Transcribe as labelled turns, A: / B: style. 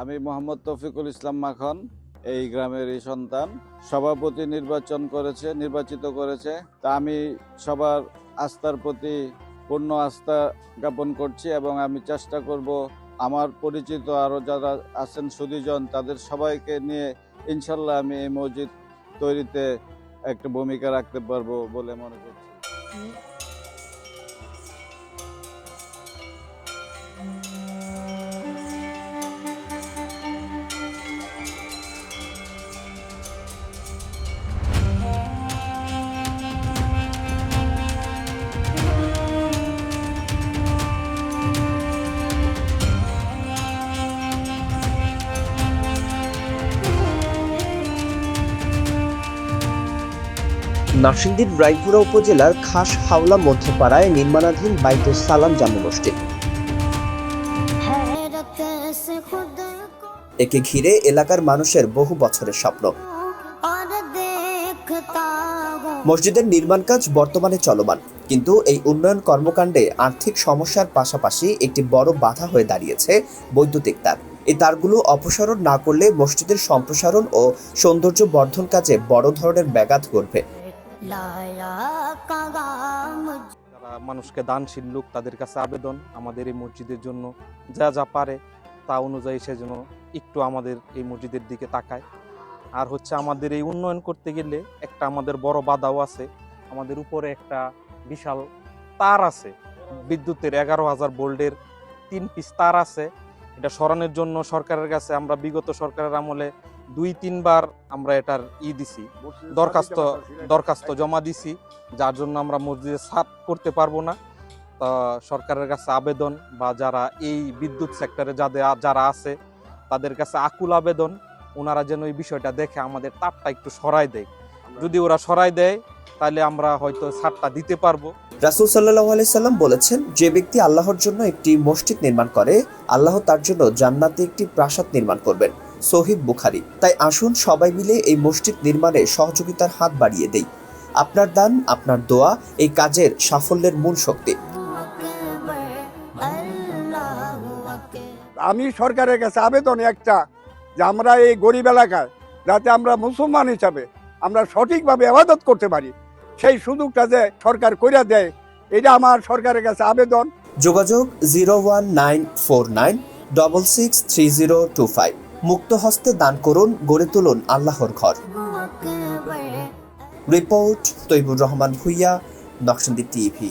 A: আমি মোহাম্মদ তফিকুল ইসলাম মাখন, এই গ্রামেরই সন্তান। সভাপতি নির্বাচন করেছে, নির্বাচিত করেছে। তা আমি সবার আস্থার প্রতি পূর্ণ আস্থা জ্ঞাপন করছি এবং আমি চেষ্টা করব আমার পরিচিত আরও যারা আছেন সুদীজন, তাদের সবাইকে নিয়ে ইনশাল্লাহ আমি এই মসজিদ তৈরিতে একটা ভূমিকা রাখতে পারব বলে মনে করছি।
B: নরসিংদীর রায়পুরা উপজেলার খাস হাওলা মধ্যপাড়ায় নির্মাণাধীন বাইতুস সালাম জামে মসজিদ। একে ঘিরে এলাকার মানুষের বহু বছরের স্বপ্ন। মসজিদের নির্মাণ কাজ বর্তমানে চলমান, কিন্তু এই উন্নয়ন কর্মকাণ্ডে আর্থিক সমস্যার পাশাপাশি একটি বড় বাধা হয়ে দাঁড়িয়েছে বৈদ্যুতিক তার। এই তারগুলো অপসারণ না করলে মসজিদের সম্প্রসারণ ও সৌন্দর্য বর্ধন কাজে বড় ধরনের ব্যাঘাত ঘটবে।
C: যারা মানুষকে দানশীল লোক, তাদের কাছে আবেদন আমাদের এই মসজিদের জন্য। যা যা পারে তা অনুযায়ী সে যেন একটু আমাদের এই মসজিদের দিকে তাকায়। আর হচ্ছে আমাদের এই উন্নয়ন করতে গেলে একটা আমাদের বড় বাধাও আছে। আমাদের উপরে একটা বিশাল তার আছে। বিদ্যুতের এগারো হাজার বোল্ডের তিন পিস তার আছে। এটা সরানোর জন্য সরকারের কাছে আমরা বিগত সরকারের আমলে দুই তিনবার আমরা এটার ই দিছি দরখাস্ত দরখাস্ত জমা দিছি যার জন্য আমরা মসজিদে সাত করতে পারব না। তা সরকারের কাছে আবেদন বা যারা এই বিদ্যুৎ সেক্টরে যাদের যারা আছে তাদের কাছে আকুল আবেদন। ওনারা যেন এই বিষয়টা দেখে আমাদের তারটা একটু সরাই দেয়। যদি ওরা সরাই দেয় তাহলে আমরা হয়তো ছাড়টা দিতে পারব।
B: রাসুল সাল্লাহ সাল্লাম বলেছেন যে ব্যক্তি আল্লাহর জন্য একটি মসজিদ নির্মাণ করে আল্লাহ তার জন্য জান্নাতে একটি প্রাসাদ নির্মাণ করবেন। সহিব বুখারি। তাই আসুন সবাই মিলে এই মসজিদ নির্মাণে সহযোগিতার হাত বাড়িয়ে দেই। আপনার দান আপনার দোয়া এই কাজের সাফল্যের মূল শক্তি।
D: আমি সরকারের কাছে আবেদন একটা যে আমরা এই গরিব এলাকায় যাতে আমরা মুসলমান হিসাবে আমরা সঠিকভাবে আবাদত করতে পারি। সেই সুযোগটা যে সরকার কইরা দেয় এটা আমার সরকারের কাছে আবেদন।
B: যোগাযোগ zero one nine four nine double six three zero two five. মুক্ত হস্তে দান করুন গড়ে তুলুন আল্লাহর ঘর। Report Taibur Rahman Bhuiya Nakshandi TV.